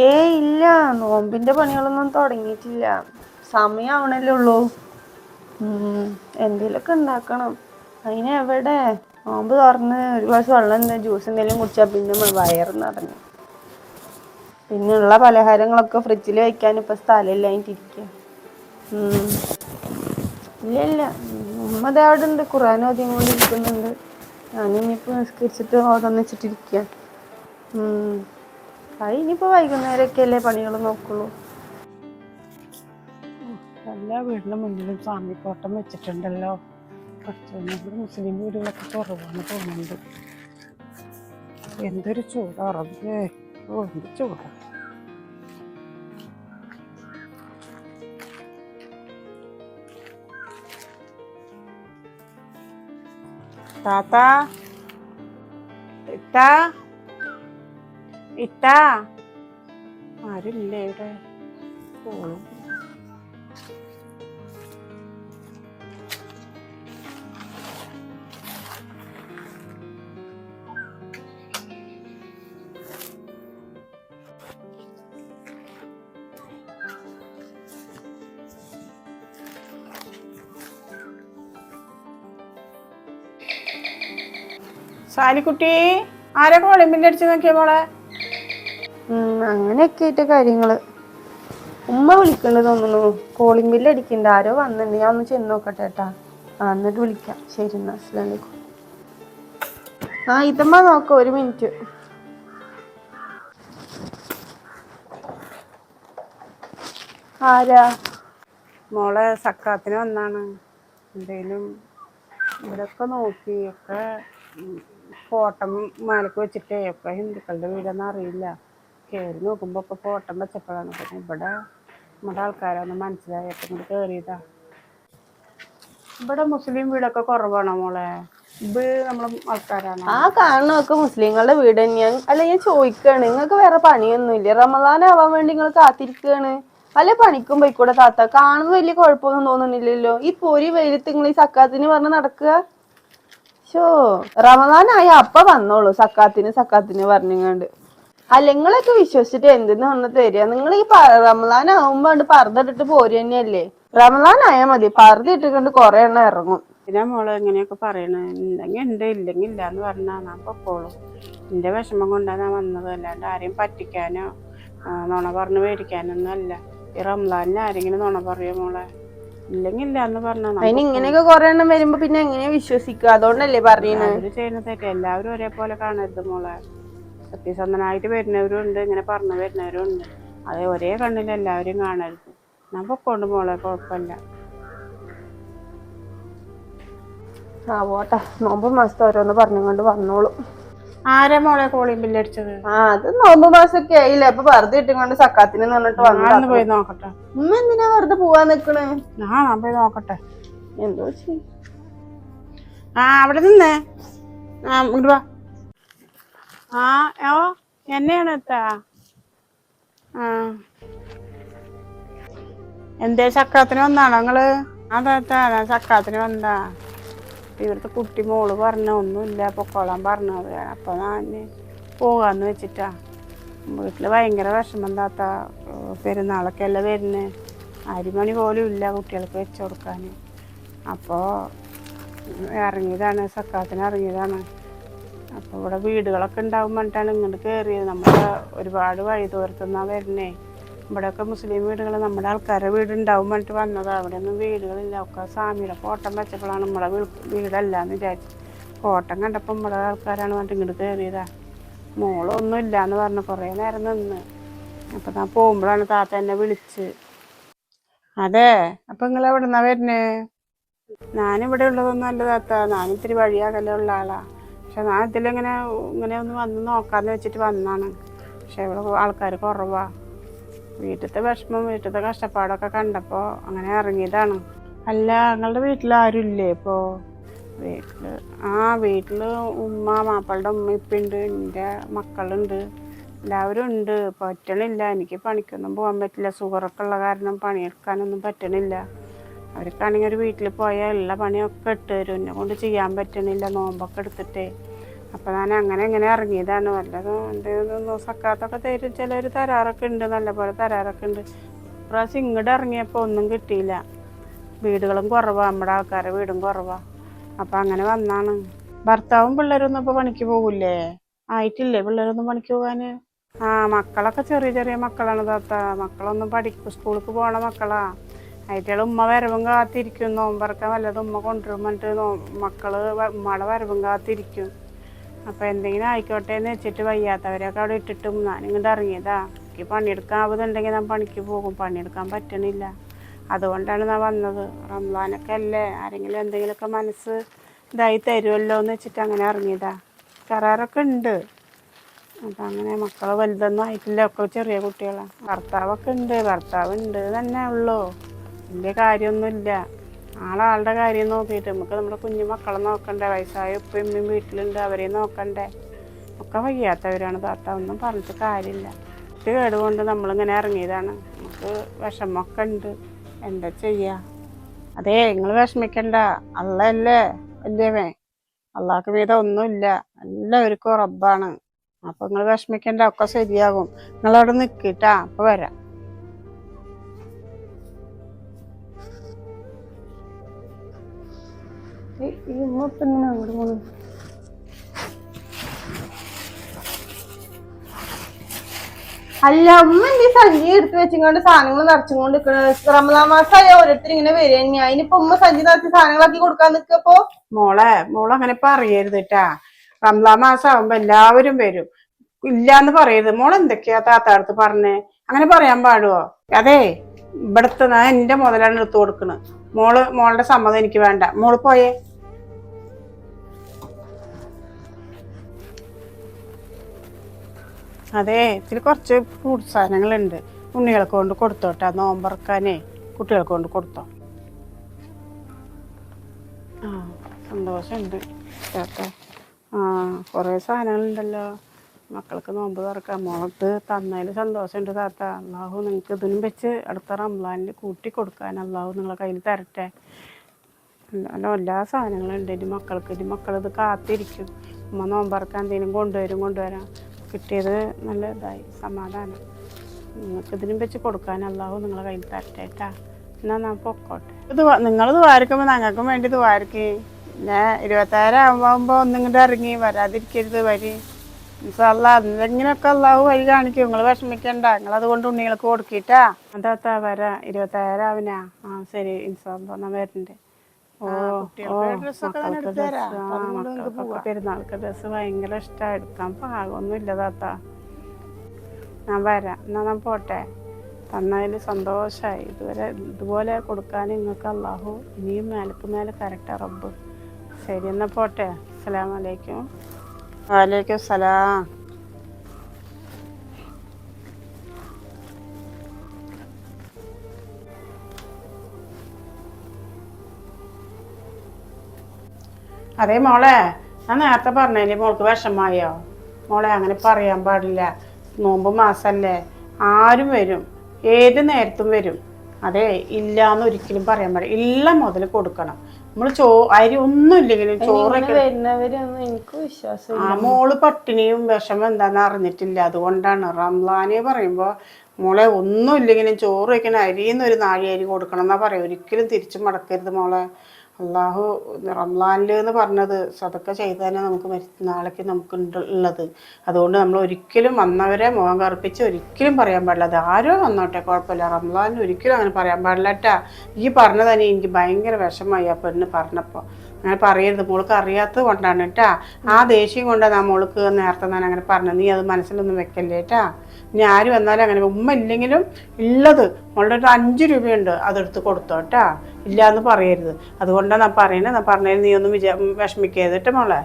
ഏ ഇല്ല. നോമ്പിന്റെ പണികളൊന്നും തുടങ്ങിയിട്ടില്ല. സമയം ആവണല്ലേ ഉള്ളൂ. ഉം, എന്തേലൊക്കെ ഉണ്ടാക്കണം. അതിന് എവിടെ? നോമ്പ് തുറന്ന് ഒരു ഗ്ലാസ് വെള്ളം എന്താ ജ്യൂസ് എന്തെങ്കിലും കുടിച്ചാൽ പിന്നെ വയറ് നിറഞ്ഞു. പിന്നെ ഉള്ള പലഹാരങ്ങളൊക്കെ ഫ്രിഡ്ജിൽ വെക്കാൻ ഇപ്പൊ സ്ഥലമില്ല. ഇല്ല ഇല്ല. ഉമ്മ ദേ അവിടെ ഉണ്ട്. ഖുറാൻ ഓദ്യം കൊണ്ട് ഇരിക്കുന്നുണ്ട്. ഞാനിനിയിപ്പോൾ നിസ്കരിച്ചിട്ട് ഓതന്നിച്ചിട്ടിരിക്കുക അത് ഇനിയിപ്പോൾ വൈകുന്നേരമൊക്കെ അല്ലേ പണികൾ നോക്കുള്ളൂ? എല്ലാ വീടിന്റെ മുന്നിലും സ്വാമി കോട്ടം വെച്ചിട്ടുണ്ടല്ലോ മുസ്ലിം വീടുകളൊക്കെ കുറവാണ് തോന്നുന്നുണ്ട്. എന്തൊരു ചൂടാ റബ്ബേ ഓ എന്ത് ചൂടാ. താത്ത. ഇത്ത. ഇത്ത ആരുമില്ലേ ഇവിടെ? പോളും സാലിക്കുട്ടി ആരൊക്കെ ബില്ല് അടിച്ച് നോക്കിയ മോളെ? അങ്ങനെയൊക്കെ ആയിട്ട് കാര്യങ്ങൾ. ഉമ്മ വിളിക്കണ്ട് തോന്നുന്നു. കോളിംഗ് ബില്ല് അടിക്കണ്ട. ആരോ വന്നിട്ടുണ്ട് ഞാൻ ഒന്ന് ചെന്ന് നോക്കട്ടെ ഏട്ടാ ആ എന്നിട്ട് വിളിക്കാം. ശരി എന്നാ. അസ്സലാമു ആ ഇതമ്മ നോക്ക. ഒരു മിനിറ്റ്. ആരാ? മോളെ സക്കാത്തിന് വന്നാണ്. എന്തേലും ഇവിടെയൊക്കെ നോക്കി. ഒക്കെ കോട്ടം മാലക്ക് വെച്ചിട്ടേ. ഒക്കെ ഹിന്ദുക്കളുടെ വീടെന്ന് അറിയില്ല. കയറി നോക്കുമ്പോൾ ഒക്കെ ഫോട്ടം വെച്ചപ്പോഴാണ് പിന്നെ ഇവിടെ നമ്മുടെ ആൾക്കാരാന്ന് മനസ്സിലായപ്പോൾ ഇങ്ങോട്ട് കയറിയതാ ഇവിടെ മുസ്ലിം വീടൊക്കെ കുറവാണോ മോളെ? ആൾക്കാരാണ്? ആ കാരണമൊക്കെ മുസ്ലിങ്ങളുടെ വീട് തന്നെയാണ്. അല്ല ഞാൻ ചോദിക്കാണ്. നിങ്ങൾക്ക് വേറെ പണിയൊന്നും ഇല്ല. റമദാൻ ആവാൻ വേണ്ടി നിങ്ങൾ കാത്തിരിക്കുകയാണ് അല്ല പണിക്കും പോയിക്കൂടെ താത്ത? കാണുന്നത് വലിയ കുഴപ്പമൊന്നും തോന്നുന്നില്ലല്ലോ. ഈ പൊരി വെയിലത്ത് നിങ്ങൾ ഈ സക്കാത്തിന് പറഞ്ഞ് നടക്കുക? ഷോ റമദാനായ അപ്പ വന്നോളൂ സക്കാത്തിന് സക്കാത്തിന് പറഞ്ഞങ്ങാണ്ട്. അല്ല നിങ്ങളൊക്കെ വിശ്വസിച്ചിട്ട് എന്തെന്ന് പറഞ്ഞു തരിക? നിങ്ങൾ ഈ റമദാൻ ആവുമ്പോ ഇട്ടിട്ട് പോര് തന്നെയല്ലേ? റമദാൻ ആയാ മതി. പർദ്ദ ഇട്ടിട്ട് കൊറേ എണ്ണം ഇറങ്ങും. പിന്നെ മോൾ എങ്ങനെയൊക്കെ പറയണേ? ഉണ്ടെങ്കിൽ ഉണ്ട് ഇല്ലെങ്കിൽ ഇല്ല എന്ന് പറഞ്ഞാൽ ഞാൻ പൊക്കോളൂ. എന്റെ വിഷമം കൊണ്ടാണ് ഞാൻ വന്നത്. അല്ലാണ്ട് ആരെയും പറ്റിക്കാനോ നുണ പറഞ്ഞ് മേടിക്കാനൊന്നും അല്ല. ഈ റംലാനിന് ആരെങ്കിലും നുണ പറയോ മോളെ? ഇല്ലെങ്കിൽ ഇല്ല എന്ന് പറഞ്ഞാൽ അതിന് ഇങ്ങനെയൊക്കെ കുറെ എണ്ണം വരുമ്പോ പിന്നെ എങ്ങനെയാ വിശ്വസിക്കുക അതുകൊണ്ടല്ലേ പറയുന്നത് അവർ ചെയ്യുന്ന തെറ്റ്. എല്ലാവരും ഒരേപോലെ കാണരുത് മോളെ. സത്യസന്ധനായിട്ട് വരുന്നവരും ഉണ്ട് ഇങ്ങനെ പറഞ്ഞു വരുന്നവരും ഉണ്ട്. അത് ഒരേ കണ്ണിൽ എല്ലാവരും കാണരുത്. ഞാൻ പൊക്കോണ്ട് മോളെ കുഴപ്പമില്ല. ആ പോട്ടെ നോമ്പ് മാസത്തെ ഓരോന്ന് പറഞ്ഞുകൊണ്ട് വന്നോളൂ. ആരാ മോളെ കോളിയും ബില്ല് അടിച്ചത്? ആ അത് നോമ്പ് മാസൊക്കെ ആയില്ല? അപ്പൊ വെറുതെ ഇട്ടുകൊണ്ട് സക്കാത്തിന് നിന്നിട്ട് വന്നു പോയി നോക്കട്ടെ. ഉമ്മ എന്തിനാ വെറുതെ പോവാൻ നിക്കണ്? ആ ഞാൻ പോയി നോക്കട്ടെ. എന്തോ ചെയ്യും. ആ അവിടെ നിന്നേ. ആ ഇങ്ങോട്ട് വാ. ആ ഓ എന്നെയാണ് എത്താ എന്തേ ചക്കാത്തിന് വന്നാണോ നിങ്ങൾ? അതെത്താ ഞാൻ വന്നാ ഇവിടുത്തെ കുട്ടി മോൾ പറഞ്ഞ ഒന്നുമില്ല പൊക്കോളാൻ പറഞ്ഞത് അപ്പൊ ഞാൻ പോകാന്ന് വെച്ചിട്ടാ. വീട്ടിൽ ഭയങ്കര വിഷമം താത്ത പെരുന്നാളൊക്കെ അല്ല വരുന്നേ? അരിമണി പോലും ഇല്ല കുട്ടികൾക്ക് വെച്ചു കൊടുക്കാൻ അപ്പോൾ ഇറങ്ങിയതാണ് സക്കാത്തിന് ഇറങ്ങിയതാണ്. അപ്പോൾ ഇവിടെ വീടുകളൊക്കെ ഉണ്ടാവും പറഞ്ഞിട്ടാണ് ഇങ്ങോട്ട് കയറിയത് നമ്മുടെ ഒരുപാട് വഴി വരണേ. വരുന്നേ ഇവിടെയൊക്കെ മുസ്ലിം വീടുകൾ നമ്മുടെ ആൾക്കാരുടെ വീട് ഉണ്ടാവും പറഞ്ഞിട്ട് വന്നതാണ് അവിടെ ഒന്നും വീടുകളില്ല. ഒക്കെ സ്വാമിയുടെ കോട്ടം വെച്ചപ്പോഴാണ് നമ്മുടെ വീടല്ല എന്ന് വിചാരിച്ചു. കോട്ടം കണ്ടപ്പോൾ നമ്മുടെ ആൾക്കാരാണ് പറഞ്ഞിട്ട് ഇങ്ങോട്ട് കയറിയതാ മോളൊന്നും ഇല്ല എന്ന് പറഞ്ഞു. കുറേ നേരം നിന്ന്. അപ്പൊ ഞാൻ പോകുമ്പോഴാണ് താത്ത എന്നെ വിളിച്ച്. അതെ. അപ്പം നിങ്ങൾ എവിടുന്നാ വരുന്നേ ഞാനിവിടെ ഉള്ളതൊന്നും അല്ല താത്ത. ഞാൻ ഇത്തിരി ഉള്ള ആളാ. പക്ഷെ ഞാൻ ഇതിലിങ്ങനെ ഇങ്ങനെ ഒന്ന് വന്ന് നോക്കാമെന്ന് വെച്ചിട്ട് വന്നാണ്. പക്ഷെ ഇവിടെ ആൾക്കാർ കുറവാണ് വീട്ടിലത്തെ വിഷമം വീട്ടിലത്തെ കഷ്ടപ്പാടൊക്കെ കണ്ടപ്പോൾ അങ്ങനെ ഇറങ്ങിയതാണ്. അല്ല ഞങ്ങളുടെ വീട്ടിൽ ആരും ഇപ്പോൾ വീട്ടിൽ ആ വീട്ടിൽ ഉമ്മ മാപ്പിളുടെ ഉമ്മ ഇപ്പം ഉണ്ട് എന്റെ മക്കളുണ്ട്. എല്ലാവരും ഉണ്ട്. പറ്റണില്ല. എനിക്ക് പണിക്കൊന്നും പോകാൻ പറ്റില്ല. സുഗറൊക്കെ ഉള്ള കാരണം പണിയെടുക്കാനൊന്നും പറ്റണില്ല. അവർക്കാണെങ്കിൽ ഒരു വീട്ടിൽ പോയാൽ എല്ലാ പണിയൊക്കെ ഇട്ട് തരും. എന്നെ കൊണ്ട് ചെയ്യാൻ പറ്റണില്ല. നോമ്പൊക്കെ എടുത്തിട്ടേ. അപ്പം ഞാൻ അങ്ങനെ ഇങ്ങനെ ഇറങ്ങിയതാണ്. വല്ലതും എന്തെങ്കിലും സക്കാത്തൊക്കെ തരും. ചിലർ തരാറൊക്കെ ഉണ്ട് നല്ലപോലെ തരാറൊക്കെ ഉണ്ട്. ഇപ്രാവശ്യം ഇങ്ങോട്ട് ഇറങ്ങിയപ്പോൾ ഒന്നും കിട്ടിയില്ല. വീടുകളും കുറവാണ് നമ്മുടെ ആൾക്കാരുടെ വീടും കുറവാണ് അപ്പം അങ്ങനെ വന്നാണ്. ഭർത്താവും പിള്ളേരൊന്നും ഇപ്പോൾ പണിക്ക് പോകില്ലേ? ആയിട്ടില്ലേ പിള്ളേരൊന്നും പണിക്ക് പോകാൻ ആ മക്കളൊക്കെ ചെറിയ ചെറിയ മക്കളാണ് താത്ത. മക്കളൊന്നും പഠിക്കും സ്കൂളിലേക്ക് പോകണ മക്കളാ. ആയിട്ടുള്ള ഉമ്മ വരവും കാത്തിരിക്കും. നോമ്പറക്കാൻ വല്ലതും ഉമ്മ കൊണ്ടുവരും പറഞ്ഞിട്ട് മക്കൾ ഉമ്മയുടെ വരവും കാത്തിരിക്കും. അപ്പം എന്തെങ്കിലും ആയിക്കോട്ടെ എന്ന് വെച്ചിട്ട് വയ്യാത്തവരൊക്കെ അവിടെ ഇട്ടിട്ടും ഞാൻ ഇങ്ങോട്ട് ഇറങ്ങിയതാ. എനിക്ക് പണിയെടുക്കാവുന്നുണ്ടെങ്കിൽ ഞാൻ പണിക്ക് പോകും. പണിയെടുക്കാൻ പറ്റണില്ല. അതുകൊണ്ടാണ് ഞാൻ വന്നത്. റംസാനൊക്കെ അല്ലേ? ആരെങ്കിലും എന്തെങ്കിലുമൊക്കെ മനസ്സ് ഇതായി തരുമല്ലോ എന്ന് വെച്ചിട്ട് അങ്ങനെ ഇറങ്ങിയതാ. കരാറൊക്കെ ഉണ്ട്. അപ്പം അങ്ങനെ മക്കളെ വലുതൊന്നും ആയിട്ടില്ല. ഒക്കെ ചെറിയ കുട്ടികളാണ് ഭർത്താവൊക്കെ ഉണ്ട്. ഭർത്താവ് ഉണ്ട് തന്നെ ഉള്ളൂ. വലിയ കാര്യമൊന്നുമില്ല. ആളാളുടെ കാര്യം നോക്കിയിട്ട് നമുക്ക് നമ്മുടെ കുഞ്ഞു മക്കളെ നോക്കണ്ടേ വയസ്സായ ഉപ്പയും ഉമ്മയും വീട്ടിലുണ്ട് അവരെയും നോക്കണ്ടേ? ഒക്കെ വയ്യാത്തവരാണ് താത്ത ഒന്നും പറഞ്ഞിട്ട് കാര്യമില്ല. ഇത് കേടുകൊണ്ട് നമ്മളിങ്ങനെ ഇറങ്ങിയതാണ്. നമുക്ക് വിഷമമൊക്കെ ഉണ്ട്. എന്താ ചെയ്യാ? അതെ നിങ്ങൾ വിഷമിക്കണ്ട. അല്ലല്ലേ വലിയവേ അള്ളാഹ്ക്ക് വീതം ഒന്നുമില്ല. എല്ലാവർക്കും റബ്ബാണ് അപ്പൊ നിങ്ങൾ വിഷമിക്കണ്ട ഒക്കെ ശരിയാകും. നിങ്ങളവിടെ നിൽക്കിട്ടാ അപ്പൊ വരാം. അല്ല ഉമ്മ എന്റെ സഞ്ചി എടുത്ത് വെച്ചിങ്ങോണ്ട് സാധനങ്ങൾ നിറച്ചുകൊണ്ട് നിക്കണ റമദാൻ മാസമായ ഓരോരുത്തർ ഇങ്ങനെ വരിക അതിനിപ്പോ ഉമ്മ സഞ്ചി നിറച്ച് സാധനങ്ങളാക്കി കൊടുക്കാൻ നിക്കപ്പോ മോളെ മോളെ അങ്ങനെ പറയരുത് കേട്ടാ റമദാൻ മാസം എല്ലാവരും വരും. ഇല്ലാന്ന് പറയരുത്. മോൾ എന്തൊക്കെയാ താത്താടുത്ത് പറഞ്ഞേ? അങ്ങനെ പറയാൻ പാടുവോ? അതെ ഇവിടുത്തെ എന്റെ മുതലാണ് എടുത്തു കൊടുക്കണത് മോൾ മോളുടെ സമ്മതം എനിക്ക് വേണ്ട. മോൾ പോയേ. അതെ ഇതിൽ കുറച്ച് ഫ്രൂട്ട് സാധനങ്ങളുണ്ട്. ഉണ്ണികൾക്ക് കൊണ്ട് കൊടുത്തോട്ടാ നോമ്പറക്കാനേ കുട്ടികൾക്ക് കൊണ്ട് കൊടുത്തോ. ആ സന്തോഷമുണ്ട്. കേട്ടോ ആ കുറേ സാധനങ്ങളുണ്ടല്ലോ. മക്കൾക്ക് നോമ്പ് തുറക്കാം. മോളത്ത് തന്നതിൽ സന്തോഷമുണ്ട് താത്ത. അള്ളാഹു നിങ്ങൾക്ക് ഇതിനും വെച്ച് അടുത്ത റംലാനിൽ കൂട്ടി കൊടുക്കാൻ അള്ളാഹു നിങ്ങളെ കയ്യിൽ തരട്ടെ. അല്ല എല്ലാ സാധനങ്ങളും ഉണ്ട് ഇനി മക്കൾക്ക് ഇനി മക്കളിത് കാത്തിരിക്കും. ഉമ്മ നോമ്പറക്കാൻ എന്തെങ്കിലും കൊണ്ടുവരും കൊണ്ടുവരാം. കിട്ടിയത് നല്ല ഇതായി സമാധാനം. നിങ്ങൾക്ക് ഇതിനും വെച്ച് കൊടുക്കാൻ നിങ്ങളെ കയ്യിൽ തരട്ടേട്ടാ എന്നാ എന്നാൽ ഞാൻ പൊക്കോട്ടെ. ഇത് നിങ്ങൾ ദ്വാരക്കുമ്പോൾ ഞങ്ങൾക്കും വേണ്ടി ദ്വാരക്ക് പിന്നെ ഇരുപത്താറ് ആകുമ്പോൾ ഒന്നിങ്ങോട്ട് ഇറങ്ങി വരാതിരിക്കരുത് വരി. അല്ല എന്തെങ്കിലുമൊക്കെ അള്ളാഹു വഴി കാണിക്കും. നിങ്ങൾ വിഷമിക്കണ്ട. നിങ്ങൾ അതുകൊണ്ട് ഉണ്ണികൾക്ക് കൊടുക്കിട്ടാ അതാത്താ വരാ. ഇരുപത്താറ് ആവിനാ. ആ ശരി. ഇൻസാ ഞാൻ വരുന്നുണ്ട് മക്കൾക്കൊക്കെ പെരുന്നാൾക്ക് ഡ്രസ്സ് ഭയങ്കര ഇഷ്ടമാണ് എടുക്കാൻ പാകമൊന്നും ഇല്ല താത്ത. ഞാൻ വരാം. എന്നാ ഞാൻ പോട്ടെ. തന്നതിന് സന്തോഷമായി ഇതുവരെ ഇതുപോലെ കൊടുക്കാൻ നിങ്ങൾക്ക് അള്ളാഹു ഇനിയും മേലക്ക് മേലെ കരട്ടെ റബ്ബ്. ശരി എന്നാ പോട്ടെ. അസ്സലാമലൈക്കും വലൈക്കും സലാം. അതെ മോളെ ഞാൻ നേരത്തെ പറഞ്ഞതിന് മോൾക്ക് വിഷമായോ മോളെ അങ്ങനെ പറയാൻ പാടില്ല. നോമ്പ് മാസല്ലേ ആരും വരും ഏത് നേരത്തും വരും. അതെ ഇല്ലാന്ന് ഒരിക്കലും പറയാൻ പാടില്ല. ഇല്ല മുതൽ കൊടുക്കണം. നമ്മൾ ചോ അരി ഒന്നും ഇല്ലെങ്കിലും ചോറൊക്കെ വരുന്നവരൊന്നും എനിക്ക് വിശ്വാസം ആ മോൾ പട്ടിണിയും വിഷമം എന്താന്ന് അറിഞ്ഞിട്ടില്ല. അതുകൊണ്ടാണ് റംലാനെ പറയുമ്പോൾ മോളെ ഒന്നും ഇല്ലെങ്കിലും ചോറ് വയ്ക്കണ അരിന്ന് ഒരു നാഴി അരി കൊടുക്കണം എന്നാ പറയാം. ഒരിക്കലും തിരിച്ചു മടക്കരുത് മോളെ. അള്ളാഹു റംലാനിൽ എന്ന് പറഞ്ഞത് സതക്ക ചെയ്താലേ നമുക്ക് മരി നാളേക്ക് നമുക്ക് ഉള്ളത്. അതുകൊണ്ട് നമ്മൾ ഒരിക്കലും വന്നവരെ മുഖം കറുപ്പിച്ച് ഒരിക്കലും പറയാൻ പാടില്ല. അത് ആരോ വന്നോട്ടെ കുഴപ്പമില്ല. റംലാനിൽ ഒരിക്കലും അങ്ങനെ പറയാൻ പാടില്ല ഈ പറഞ്ഞത് തന്നെ എനിക്ക് ഭയങ്കര വിഷമമായി ആ പെണ്ണ് പറഞ്ഞപ്പോൾ അങ്ങനെ പറയരുത്. മോൾക്ക് അറിയാത്തത് കൊണ്ടാണ് കേട്ടാ. ആ ദേഷ്യം കൊണ്ടാണ് ആ മോൾക്ക് നേരത്തെ ഞാൻ അങ്ങനെ പറഞ്ഞത്. നീ അത് മനസ്സിലൊന്നും വെക്കല്ലേ കേട്ടാ. ഇനി ആര് വന്നാലും അങ്ങനെ ഉമ്മ ഇല്ലെങ്കിലും ഉള്ളത് മോളുടെ ഒരു അഞ്ച് രൂപയുണ്ട്. അതെടുത്ത് കൊടുത്തോ കേട്ടാ. ഇല്ല എന്ന് പറയരുത്. അതുകൊണ്ടാണ് ഞാൻ പറയണേ. ഞാൻ പറഞ്ഞത് നീ ഒന്നും വിചാ വിഷമിക്കരുത് കേട്ടോ മോളെ.